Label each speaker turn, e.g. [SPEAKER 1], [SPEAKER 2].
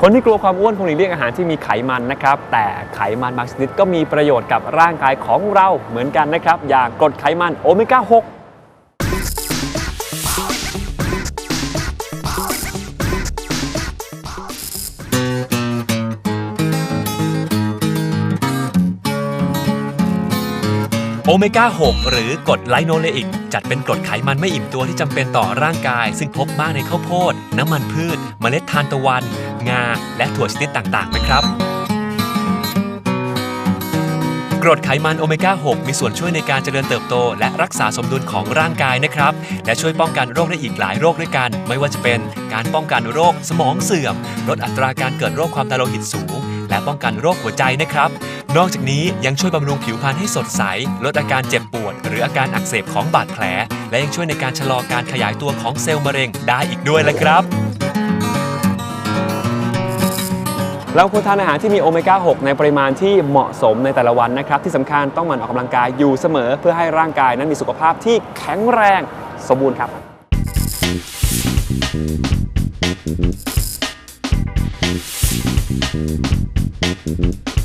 [SPEAKER 1] คนที่กลัวความอ้วนคงหลีกเลี่ยงอาหารที่มีไขมันนะครับ แต่ไขมันบางชนิดก็มีประโยชน์กับร่างกายของเราเหมือนกันนะครับ อย่างกรดไขมันโอเมก้า 6
[SPEAKER 2] โอเมก้า 6 หรือกรดไลโนเลอิก จัดเป็นกรดไขมันไม่อิ่มตัวที่จำเป็นต่อร่างกาย ซึ่งพบมากในข้าวโพด น้ำมันพืช เมล็ดทานตะวัน งา และถั่วชนิดต่างๆนะครับ รดไขมันโอเมก้า 6 มีส่วนช่วยในการเจริญเติบโต และรักษาสมดุลของร่างกายนะครับ และช่วยป้องกันโรคได้อีกหลายโรคด้วยกัน ไม่ว่าจะเป็นการป้องกันโรคสมองเสื่อม ลดอัตราการเกิดโรคความดันโลหิตสูง และป้องกันโรคหัวใจนะครับ นอกจากนี้ยังช่วยบำรุงผิวพรรณให้สดใส ลดอาการเจ็บปวด หรืออาการอักเสบของบาดแผล และยังช่วยในการชะลอการขยายตัวของเซลล์มะเร็งได้อีกด้วยเลยครับ
[SPEAKER 1] เราควรทานอาหารที่มีโอเมก้า 6 ในปริมาณที่เหมาะสมในแต่ละวันนะครับ ที่สำคัญต้องหมั่นออกกำลังกายอยู่เสมอ เพื่อให้ร่างกายนั้นมีสุขภาพที่แข็งแรงสมบูรณ์ครับ Thank you.